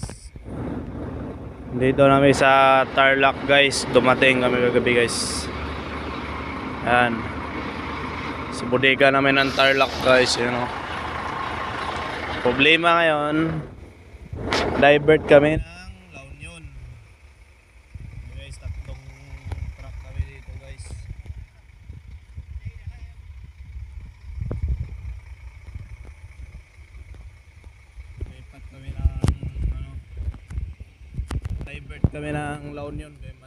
guys. Dito namin sa Tarlac guys. Dumating kami kagabi guys. Yan. Sa bodega namin ng Tarlac guys. You know. Problema ngayon. Divert kami ng La Union. Guys, tatlong truck kami dito guys. Divert kami ng La Union. kaya